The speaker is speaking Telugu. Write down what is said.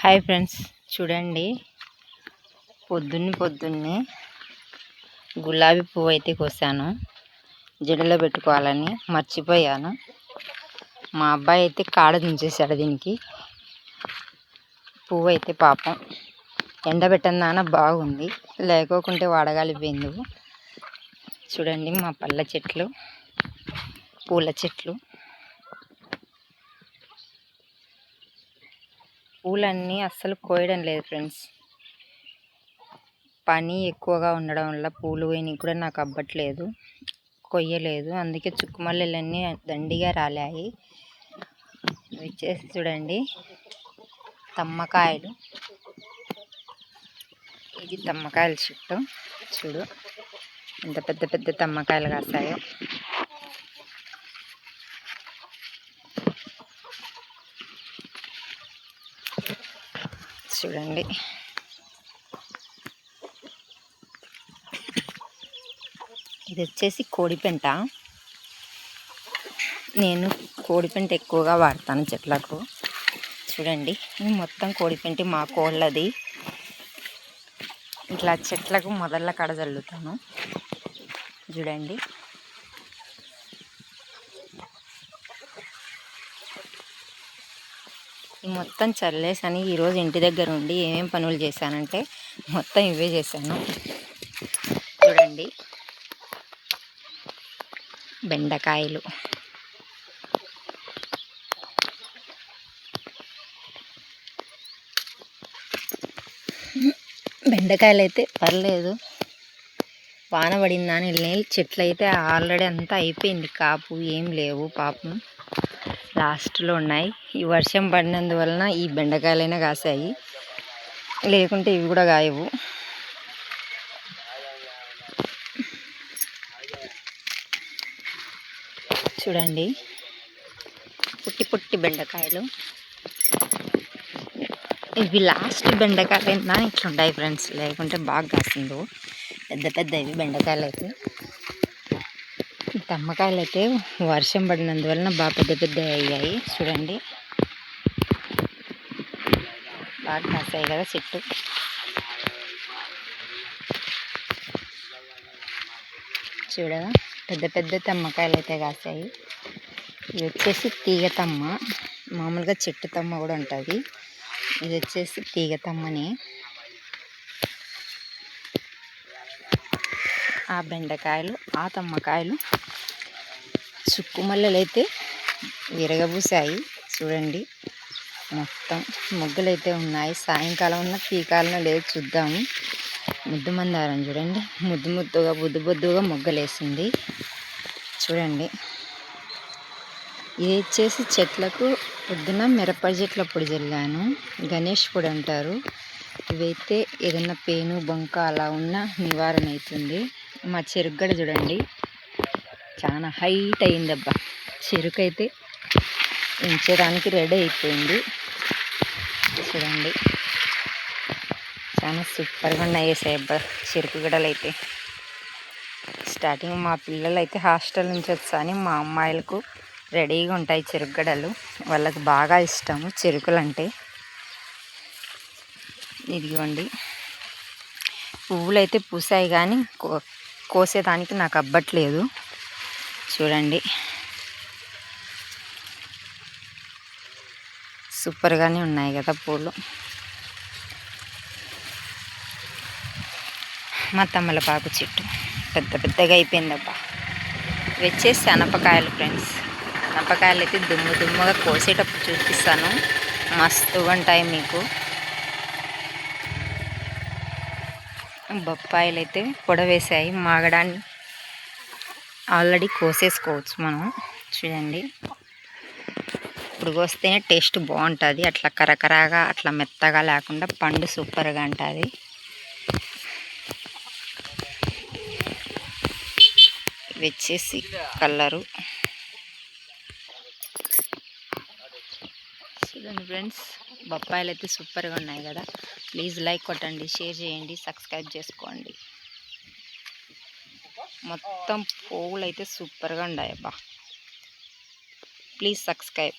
హాయ్ ఫ్రెండ్స్ చూడండి. పొద్దున్నే పొద్దున్నే గులాబీ పువ్వు అయితే కోసాను. జడలో పెట్టుకోవాలని మర్చిపోయాను. మా అబ్బాయి అయితే కాడ దించేశాడు దీనికి. పువ్వు అయితే పాపం ఎండబెట్టందాన బాగుంది. లేకోకుంటే వడగాలిపోయింది చూడండి మా పళ్ళ చెట్లు పూల చెట్లు. పూలన్నీ అస్సలు కోయడం లేదు ఫ్రెండ్స్. పని ఎక్కువగా ఉండడం వల్ల పూలు పోయినవి కూడా నాకు అవ్వట్లేదు కొయ్యలేదు. అందుకే చుక్కుమల్లెలన్నీ దండిగా రాలాయి. వచ్చేసి చూడండి. తమ్మకాయలు. ఇది తమ్మకాయల చెట్టు. చూడు. ఎంత పెద్ద పెద్ద తమ్మకాయలు కాస్తాయో చూడండి. ఇది వచ్చేసి కోడిపెంట నేను కోడిపెంట ఎక్కువగా వాడతాను చెట్లకు. చూడండి ఇది మొత్తం కోడిపెంటి మా కోళ్ళది. ఇట్లా చెట్లకు మొదళ్ళ కడ చల్లుతాను చూడండి. మొత్తం చల్లేసాను. ఈరోజు ఇంటి దగ్గర ఉండి ఏమేం పనులు చేశానంటే మొత్తం ఇవే చేశాను. చూడండి. బెండకాయలు. బెండకాయలు అయితే పర్లేదు. వాన పడిందా వెళ్ళి చెట్లు అయితే ఆల్రెడీ అంతా అయిపోయింది. కాపు ఏం లేవు పాపం. లాస్ట్లో ఉన్నాయి. ఈ వర్షం పడినందువలన ఈ బెండకాయలైనా కాసాయి. లేకుంటే ఇవి కూడా కాయవు. చూడండి. పుట్టి పుట్టి బెండకాయలు. ఇవి లాస్ట్ బెండకాయలు అయినా ఇట్లుంటాయి ఫ్రెండ్స్. లేకుంటే బాగా కాసిందో పెద్ద పెద్ద ఇవి బెండకాయలు అయితే తమ్మకాయలు అయితే వర్షం పడినందువలన బాగా పెద్ద పెద్ద అయ్యాయి. చూడండి. బాగా కాసాయి కదా చెట్టు. చూడగా పెద్ద పెద్ద తమ్మకాయలు అయితే కాసాయి. ఇది వచ్చేసి తీగ తమ్మ. మామూలుగా చెట్టు తమ్మ కూడా ఉంటుంది. ఇది వచ్చేసి తీగ తమ్మని. ఆ బెండకాయలు ఆ తమ్మకాయలు చుక్కుమల్లలు అయితే విరగబూసాయి. చూడండి మొత్తం ముగ్గులు అయితే ఉన్నాయి. సాయంకాలం ఉన్న పీకాలం లేదు చూద్దాము. ముద్దు మందారం చూడండి. ముద్దు ముద్దుగా బుద్దు బుద్దుగా మొగ్గలేసింది. చూడండి ఇది వచ్చేసి చెట్లకు పొద్దున మిరప చెట్ల పొడి చల్లాను. గణేష్ పొడి అంటారు. ఇవైతే ఏదైనా పేను బొంక అలా ఉన్న నివారణ అవుతుంది. మా చెరుగ్గడ చూడండి. చాలా హైట్ అయిందబ్బా. చెరుకు అయితే ఉంచడానికి రెడీ అయిపోయింది. చూడండి. చాలా సూపర్గా ఉన్నాయి అబ్బా చెరుకు గడలు అయితే స్టార్టింగ్ మా పిల్లలు అయితే హాస్టల్ నుంచి వచ్చాని మా అమ్మాయిలకు రెడీగా ఉంటాయి చెరుకుగడలు వాళ్ళకి బాగా ఇష్టము చెరుకులు అంటే ఇదిగోండి. పువ్వులు అయితే పూసాయి కానీ కో కోసేదానికి నాకు అబ్బట్లేదు. చూడండి. సూపర్గానే ఉన్నాయి కదా పూలు. మా తమ్మలపాకు చెట్టు. పెద్ద పెద్దగా అయిపోయిందబ్బా. వచ్చేసి అనపకాయలు ఫ్రెండ్స్. అనపకాయలు అయితే దుమ్ము దుమ్ముగా కోసేటప్పుడు చూపిస్తాను. మస్తుగా ఉంటాయి మీకు. బొప్పాయిలు అయితే పొడవేసాయి మాగడాన్ని ఆల్రెడీ కోసేసుకోవచ్చు మనం. చూడండి. ఇప్పుడు కోస్తేనే టేస్ట్ బాగుంటుంది. అట్లా కరకరాగా అట్లా మెత్తగా లేకుండా పండు సూపర్గా ఉంటుంది వచ్చేసి కలరు. చూడండి ఫ్రెండ్స్ బొప్పాయిలు అయితే సూపర్గా ఉన్నాయి కదా. ప్లీజ్ లైక్ కొట్టండి షేర్ చేయండి సబ్స్క్రైబ్ చేసుకోండి. మొత్తం పువ్వులు అయితే సూపర్గా ఉన్నాయి అబ్బా ప్లీజ్ సబ్స్క్రైబ్.